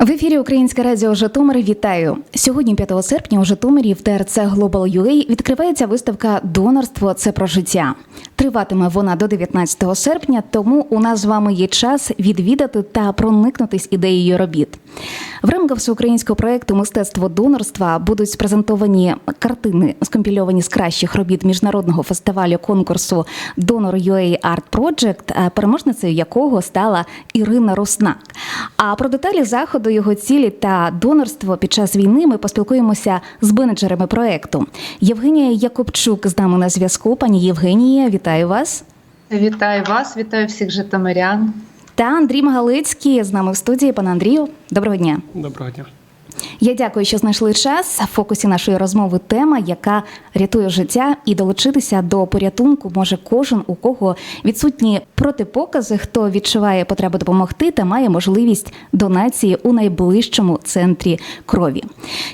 В ефірі Українське радіо Житомир. Вітаю сьогодні, 5 серпня, у Житомирі в ТРЦ Global UA відкривається виставка Донорство це про життя. Триватиме вона до 19 серпня, тому у нас з вами є час відвідати та проникнутись ідеєю робіт. В рамках всеукраїнського проєкту Мистецтво донорства будуть презентовані картини, скомпільовані з кращих робіт міжнародного фестивалю конкурсу Donor UA Art Project, переможницею якого стала Ірина Руснак. А про деталі заходу, його цілі та донорство під час війни ми поспілкуємося з менеджерами проекту. Євгенія Якобчук з нами на зв'язку. Пані Євгенія, вітаю вас. Вітаю вас, вітаю всіх житомирян. Та Андрій Магалицький з нами в студії. Пане Андрію, доброго дня. Доброго дня. Я дякую, що знайшли час. В фокусі нашої розмови тема, яка рятує життя, і долучитися до порятунку може кожен, у кого відсутні протипокази, хто відчуває потребу допомогти та має можливість донації у найближчому центрі крові.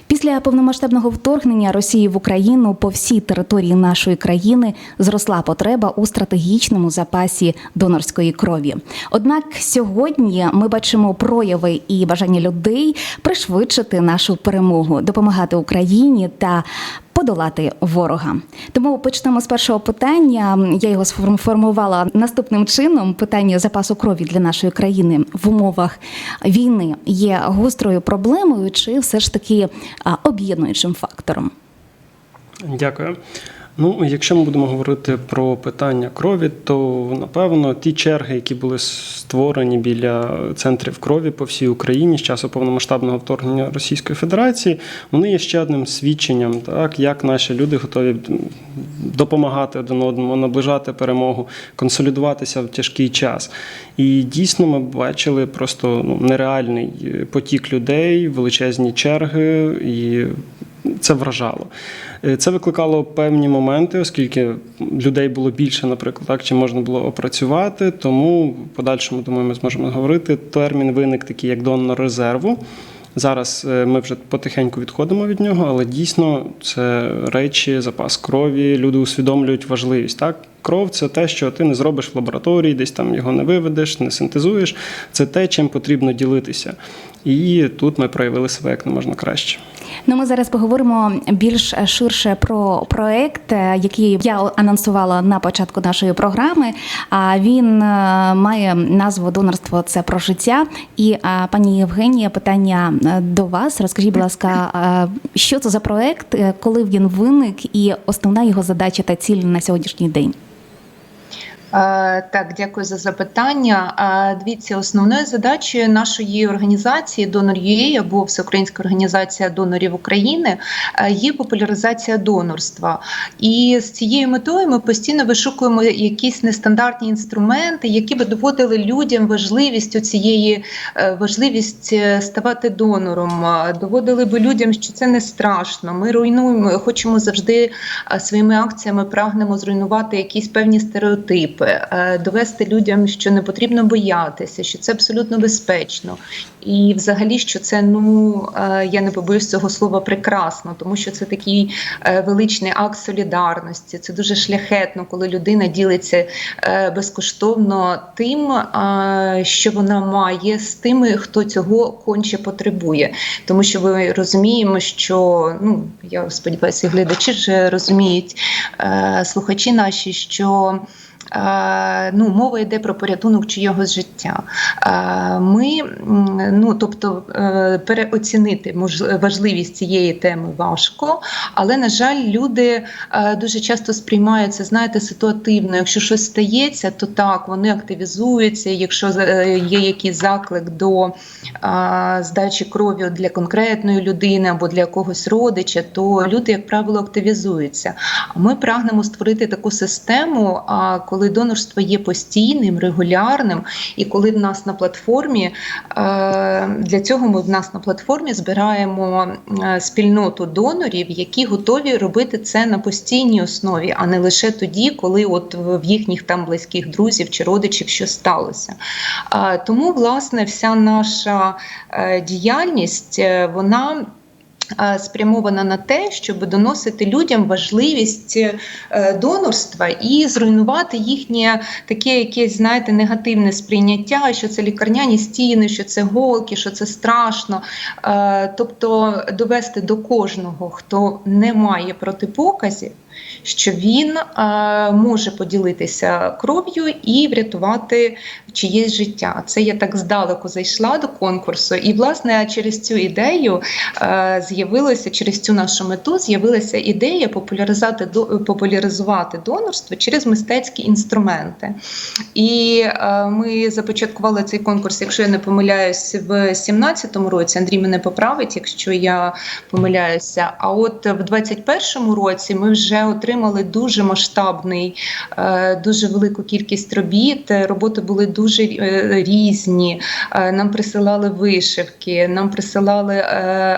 Після повномасштабного вторгнення Росії в Україну по всій території нашої країни зросла потреба у стратегічному запасі донорської крові. Однак сьогодні ми бачимо прояви і бажання людей пришвидшити нашу перемогу, допомагати Україні та подолати ворога. Тому почнемо з першого питання. Я його сформувала наступним чином: питання запасу крові для нашої країни в умовах війни є гострою проблемою, чи все ж таки об'єднуючим фактором? Дякую. Ну, якщо ми будемо говорити про питання крові, то напевно ті черги, які були створені біля центрів крові по всій Україні з часу повномасштабного вторгнення Російської Федерації, вони є ще одним свідченням, так як наші люди готові допомагати один одному, наближати перемогу, консолідуватися в тяжкий час. І дійсно ми бачили просто ну, нереальний потік людей, величезні черги і. Це вражало. Це викликало певні моменти, оскільки людей було більше, наприклад, так чи можна було опрацювати. Тому в подальшому, думаю, ми зможемо говорити. Термін виник такий, як донор резерву. Зараз ми вже потихеньку відходимо від нього, але дійсно це речі, запас крові. Люди усвідомлюють важливість. Так, кров це те, що ти не зробиш в лабораторії, десь там його не виведеш, не синтезуєш. Це те, чим потрібно ділитися. І тут ми проявили себе як не можна краще. Ну, ми зараз поговоримо більш ширше про проект, який я анонсувала на початку нашої програми. А він має назву Донорство це про життя. І пані Євгенія, питання до вас. Розкажіть, будь ласка, що це за проект, коли він виник, і основна його задача та ціль на сьогоднішній день. Так, дякую за запитання. Дивіться, основною задачею нашої організації Donor.ua або Всеукраїнська організація донорів України є популяризація донорства. І з цією метою ми постійно вишукуємо якісь нестандартні інструменти, які би доводили людям важливість у цієї важливість ставати донором, доводили би людям, що це не страшно. Ми руйнуємо, хочемо завжди своїми акціями прагнемо зруйнувати якісь певні стереотипи. Довести людям, що не потрібно боятися, що це абсолютно безпечно, і взагалі, що це ну я не побоюсь цього слова прекрасно, тому що це такий величний акт солідарності. Це дуже шляхетно, коли людина ділиться безкоштовно тим, що вона має з тими, хто цього конче потребує. Тому що ми розуміємо, що ну я сподіваюся, глядачі вже розуміють слухачі наші, що ну, мова йде про порятунок чийогось життя. Ми, ну тобто, переоцінити важливість цієї теми важко, але на жаль, люди дуже часто сприймаються, знаєте, ситуативно. Якщо щось стається, то так вони активізуються. Якщо є якийсь заклик до здачі крові для конкретної людини або для якогось родича, то люди, як правило, активізуються. Ми прагнемо створити таку систему, коли донорство є постійним, регулярним, і коли в нас на платформі для цього ми в нас на платформі збираємо спільноту донорів, які готові робити це на постійній основі, а не лише тоді, коли от в їхніх там близьких друзів чи родичів що сталося. Тому, власне, вся наша діяльність вона. Спрямована на те, щоб доносити людям важливість е, донорства і зруйнувати їхнє таке якесь, знаєте, негативне сприйняття, що це лікарняні стіни, що це голки, що це страшно. Е, Тобто довести до кожного, хто не має протипоказів, що він е, може поділитися кров'ю і врятувати чиєсь життя. Це я так здалеку зайшла до конкурсу, і власне через цю ідею е, з'явилося через цю нашу мету з'явилася ідея популяризувати популяризувати донорство через мистецькі інструменти. І е, ми започаткували цей конкурс, якщо я не помиляюсь, в 2017 році. Андрій мене поправить, якщо я помиляюся. А от в 2021 році ми вже отримали дуже масштабний, е, дуже велику кількість робіт. Роботи були дуже е, різні. Е, Нам присилали вишивки, нам присилали е,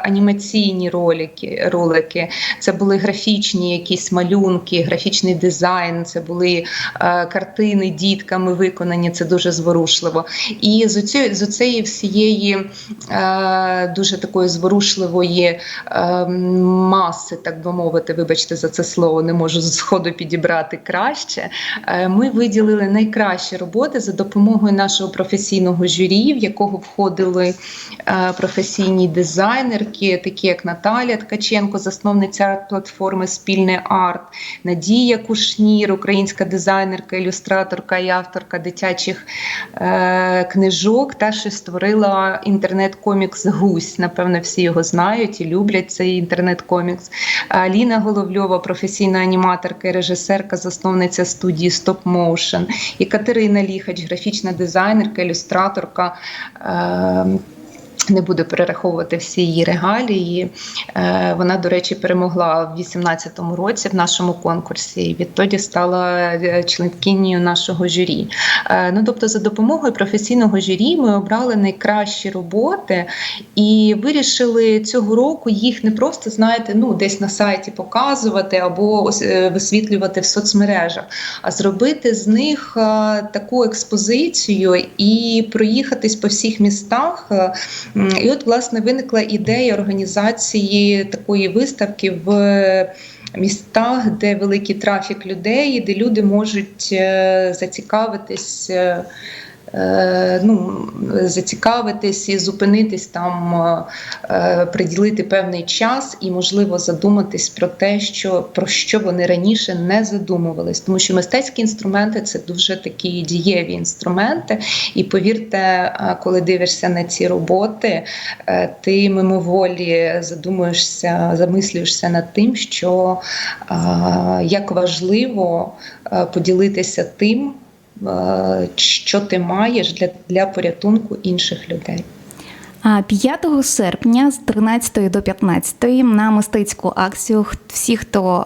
анімаційні ролики. ролики. Це були графічні якісь малюнки, графічний дизайн. Це були е, картини дітками виконані. Це дуже зворушливо. І з оцієї, з оцієї всієї е, дуже такої зворушливої е, маси, так би мовити, вибачте за це слово, не можу з сходу підібрати краще. Е, ми виділили найкращі роботи за допомогою нашого професійного журі, в якого входили е, професійні дизайнерки, такі як Наталія Ткаченко, засновниця платформи Спільний арт, Надія Кушнір, українська дизайнерка, ілюстраторка і авторка дитячих е, книжок, та що створила інтернет-комікс Гусь. Напевно, всі його знають і люблять цей інтернет-комікс. Аліна Головльова, професійна аніматорка і режисерка, засновниця студії Stop Motion. І Катерина Ліхач, графічна дизайнерка, ілюстраторка. Е, не буду перераховувати всі її регалії. Е, Вона, до речі, перемогла в 2018 році в нашому конкурсі і відтоді стала е, членкинею нашого журі. Е, Ну, тобто, за допомогою професійного журі ми обрали найкращі роботи і вирішили цього року їх не просто знаєте, ну десь на сайті показувати або висвітлювати в соцмережах, а зробити з них таку експозицію і проїхатись по всіх містах. Е, І от, власне, виникла ідея організації такої виставки в містах, де великий трафік людей, де люди можуть е, зацікавитись. Е, Ну, зацікавитись і зупинитись там, е, е, приділити певний час і, можливо, задуматись про те, що про що вони раніше не задумувались, тому що мистецькі інструменти це дуже такі дієві інструменти. І повірте, коли дивишся на ці роботи, ти мимоволі задумуєшся, замислюєшся над тим, що як важливо поділитися тим, що ти маєш для, для порятунку інших людей. А 5 серпня з 13 до 15 на мистецьку акцію всі, хто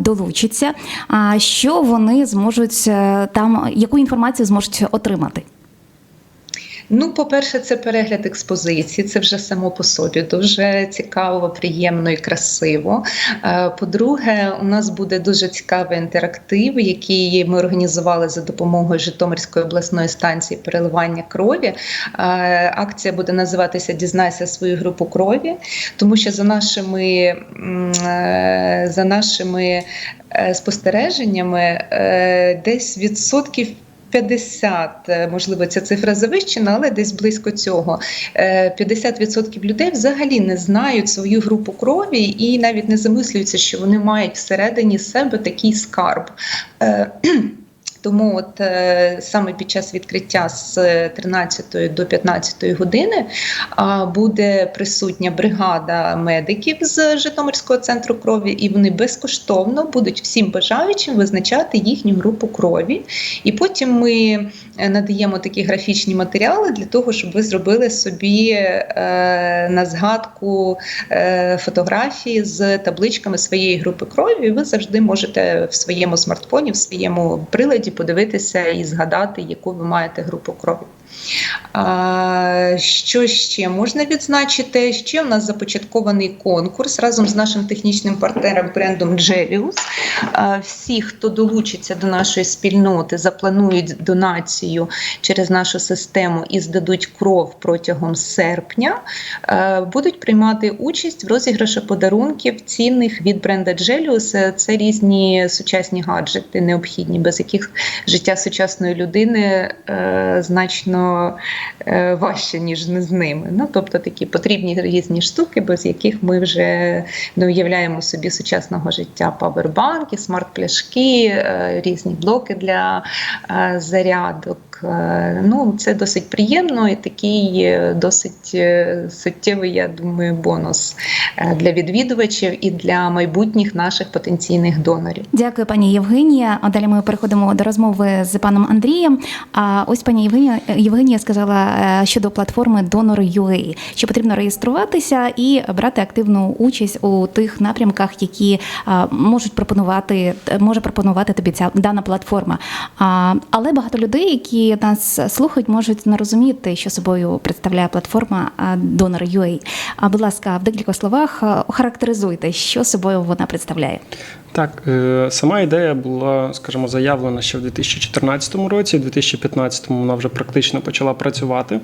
долучиться, а що вони зможуть е, там, яку інформацію зможуть отримати? Ну, по-перше, це перегляд експозиції. Це вже само по собі дуже цікаво, приємно і красиво. Е, По-друге, у нас буде дуже цікавий інтерактив, який ми організували за допомогою Житомирської обласної станції переливання крові. Е, Акція буде називатися Дізнайся свою групу крові, тому що за нашими е, за нашими спостереженнями десь відсотків 50, е, можливо, ця цифра завищена, але десь близько цього. Е, 50% людей взагалі не знають свою групу крові і навіть не замислюються, що вони мають всередині себе такий скарб. Е, Тому от е, саме під час відкриття з 13 до 15 години а, буде присутня бригада медиків з Житомирського центру крові, і вони безкоштовно будуть всім бажаючим визначати їхню групу крові. І потім ми е, надаємо такі графічні матеріали для того, щоб ви зробили собі е, на згадку е, фотографії з табличками своєї групи крові. І ви завжди можете в своєму смартфоні, в своєму приладі подивитися і згадати, яку ви маєте групу крові. Що ще можна відзначити? Ще у нас започаткований конкурс разом з нашим технічним партнером брендом. А, Всі, хто долучиться до нашої спільноти, запланують донацію через нашу систему і здадуть кров протягом серпня, будуть приймати участь в розіграші подарунків цінних від бренда Gelius. Це різні сучасні гаджети, необхідні, без яких життя сучасної людини е, е, важче, ніж з ними. Ну, тобто такі потрібні різні штуки, без яких ми вже не уявляємо собі сучасного життя. Павербанки, смарт-пляшки, е, різні блоки для е, зарядок. Е, Ну, це досить приємно і такий е, досить е, суттєвий, я думаю, бонус для відвідувачів і для майбутніх наших потенційних донорів. Дякую, пані Євгенія. А далі ми переходимо до розмови з паном Андрієм. А ось пані Євгенія, Євгенія сказала щодо платформи Donor.ua, що потрібно реєструватися і брати активну участь у тих напрямках, які можуть пропонувати, може пропонувати тобі ця дана платформа. Але багато людей, які нас слухають, можуть не розуміти, що собою представляє платформа Donor.ua. А будь ласка, в декількох словах охарактеризуйте, що собою вона представляє. Так, е, сама ідея була, скажімо, заявлена ще в 2014 році, в 2015 вона вже практично почала працювати.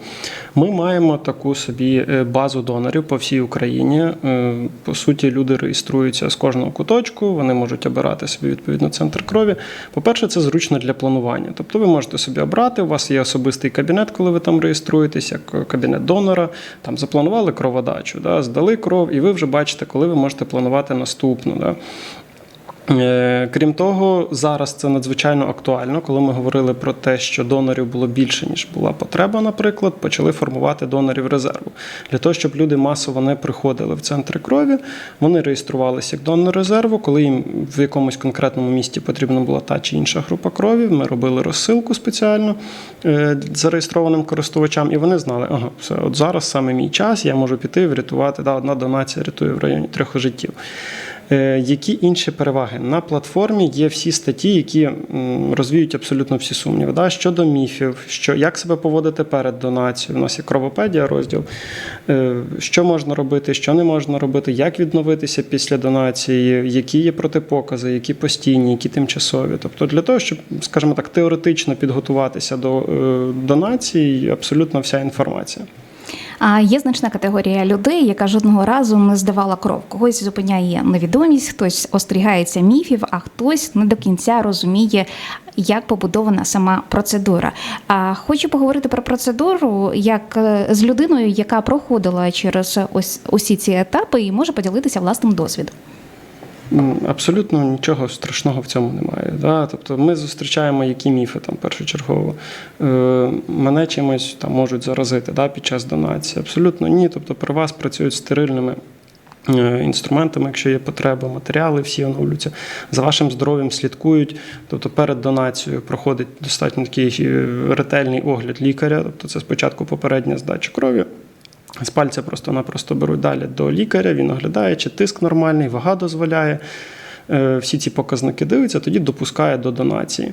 Ми маємо таку собі е, базу донорів по всій Україні. Е, По суті, люди реєструються з кожного куточку, вони можуть обирати собі відповідно центр крові. По-перше, це зручно для планування. Тобто ви можете собі обрати, у вас є особистий кабінет, коли ви там реєструєтесь, як кабінет донора, там запланували кроводачу, да, здали кров, і ви вже бачите, коли ви можете планувати наступну. Да. Е, Крім того, зараз це надзвичайно актуально, коли ми говорили про те, що донорів було більше ніж була потреба, наприклад, почали формувати донорів резерву для того, щоб люди масово не приходили в центри крові. Вони реєструвалися як донор резерву. Коли їм в якомусь конкретному місті потрібна була та чи інша група крові, ми робили розсилку спеціально е, зареєстрованим користувачам, і вони знали, ага, все, от зараз саме мій час, я можу піти врятувати. Да, одна донація рятує в районі трьох життів. Е, Які інші переваги на платформі є всі статті, які розвіють абсолютно всі сумніви. Да? Щодо міфів, що як себе поводити перед донацією. У нас є кровопедія розділ, Е, що можна робити, що не можна робити, як відновитися після донації, які є протипокази, які постійні, які тимчасові. Тобто для того, щоб, скажімо так, теоретично підготуватися до е, донації, абсолютно вся інформація. А є значна категорія людей, яка жодного разу не здавала кров. Когось зупиняє невідомість, хтось остерігається міфів, а хтось не до кінця розуміє, як побудована сама процедура. А хочу поговорити про процедуру як е, з людиною, яка проходила через ось усі ці етапи і може поділитися власним досвідом. М, Абсолютно нічого страшного в цьому немає. Да? Тобто ми зустрічаємо які міфи там першочергово. Е, мене чимось там можуть заразити да, під час донації. Абсолютно ні. Тобто при вас працюють стерильними. е, Інструментами, якщо є потреба, матеріали всі оновлюються, за вашим здоров'ям слідкують. Тобто перед донацією проходить достатньо такий е, ретельний огляд лікаря. Тобто це спочатку попередня здача крові, з пальця просто-напросто беруть далі до лікаря, він оглядає, чи тиск нормальний, вага дозволяє. Е, Всі ці показники дивиться, тоді допускає до донації.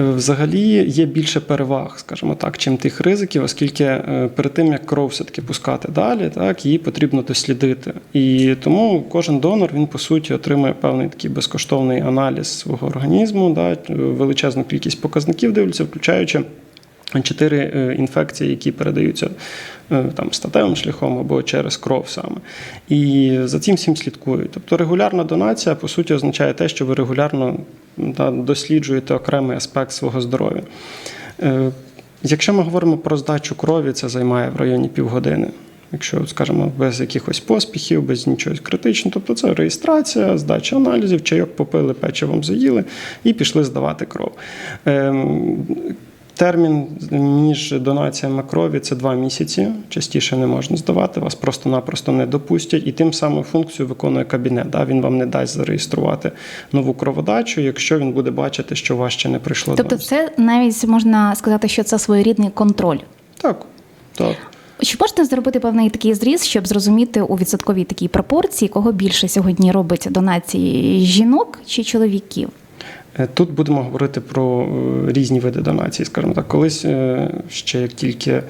Е, Взагалі є більше переваг, скажімо так, чим тих ризиків, оскільки е, перед тим як кров все-таки пускати далі, так її потрібно дослідити. І тому кожен донор він по суті отримує певний такий безкоштовний аналіз свого організму, да, величезну кількість показників дивляться, включаючи чотири е, інфекції, які передаються е, там статевим шляхом або через кров саме. І за цим всім слідкують. Тобто регулярна донація по суті означає те, що ви регулярно да, досліджуєте окремий аспект свого здоров'я. Е, Якщо ми говоримо про здачу крові, це займає в районі півгодини. Якщо, скажімо, без якихось поспіхів, без нічого критичного, тобто це реєстрація, здача аналізів, чайок попили, печивом заїли і пішли здавати кров. Термін між донаціями крові це два місяці. Частіше не можна здавати, вас просто-напросто не допустять, і тим самим функцію виконує кабінет. Да? Він вам не дасть зареєструвати нову кроводачу, якщо він буде бачити, що у вас ще не прийшло Тобто, це навіть можна сказати, що це своєрідний контроль. Так, так. Чи можна зробити певний такий зріз, щоб зрозуміти у відсотковій такій пропорції, кого більше сьогодні робить донації жінок чи чоловіків? Е, Тут будемо говорити про е, різні види донації, скажімо так. Колись е, ще як тільки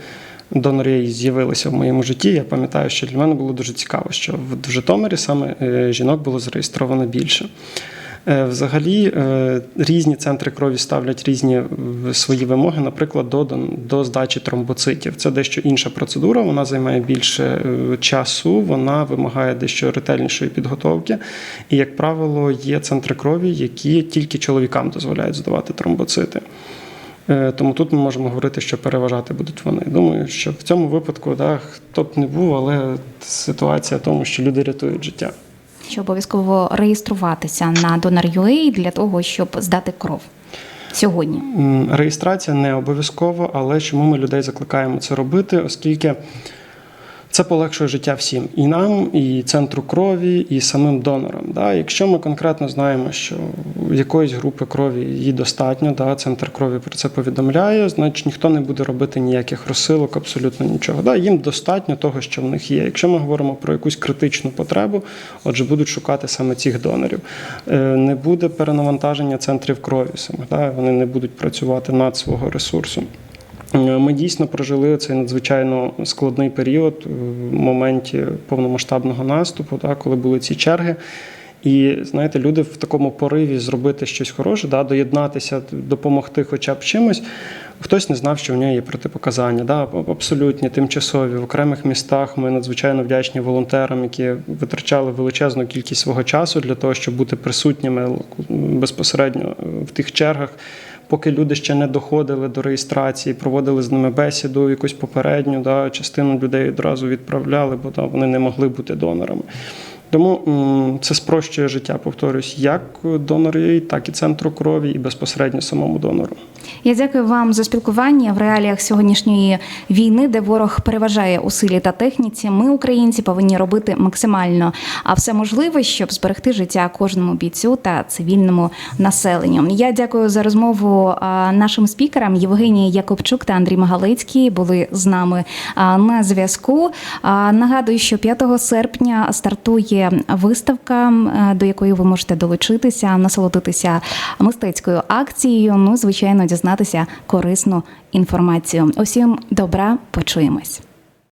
донори з'явилися в моєму житті, я пам'ятаю, що для мене було дуже цікаво, що в Житомирі саме жінок було зареєстровано більше. Е, Взагалі е, різні центри крові ставлять різні е, свої вимоги, наприклад, до, до здачі тромбоцитів. Це дещо інша процедура, вона займає більше часу, вона вимагає дещо ретельнішої підготовки. І, як правило, є центри крові, які тільки чоловікам дозволяють здавати тромбоцити. Тому тут ми можемо говорити, що переважати будуть вони. Думаю, що в цьому випадку, да, хто б не був, але ситуація в тому, що люди рятують життя. Що обов'язково реєструватися на Donor.ua для того, щоб здати кров сьогодні. Реєстрація не обов'язково, але чому ми людей закликаємо це робити, оскільки це полегшує життя всім і нам, і центру крові, і самим донорам. Да? Якщо ми конкретно знаємо, що якоїсь групи крові її достатньо, да? центр крові про це повідомляє, значить ніхто не буде робити ніяких розсилок, абсолютно нічого. Да? Їм достатньо того, що в них є. Якщо ми говоримо про якусь критичну потребу, отже, будуть шукати саме цих донорів. Е, Не буде перенавантаження центрів крові самих, да? вони не будуть працювати над свого ресурсу. Е, Ми дійсно прожили цей надзвичайно складний період в моменті повномасштабного наступу, так, коли були ці черги. І знаєте, люди в такому пориві зробити щось хороше, да, доєднатися, допомогти хоча б чимось. Хтось не знав, що в нього є протипоказання. Да, абсолютні, тимчасові. В окремих містах ми надзвичайно вдячні волонтерам, які витрачали величезну кількість свого часу для того, щоб бути присутніми безпосередньо е, в тих чергах. Поки люди ще не доходили до реєстрації, проводили з ними бесіду, якусь попередню, да, частину людей одразу відправляли, бо да, вони не могли бути донорами. Тому це спрощує життя, повторюсь, як донору, так і центру крові, і безпосередньо самому донору. Я дякую вам за спілкування в реаліях сьогоднішньої війни, де ворог переважає у силі та техніці. Ми, українці, повинні робити максимально а все можливе, щоб зберегти життя кожному бійцю та цивільному населенню. Я дякую за розмову нашим спікерам. Євгеній Якобчук та Андрій Магалицький були з нами на зв'язку. Нагадую, що 5 серпня стартує виставка, е, до якої ви можете долучитися, насолодитися мистецькою акцією. Ну, звичайно, дізнатися корисну інформацію. Усім добра, почуємось.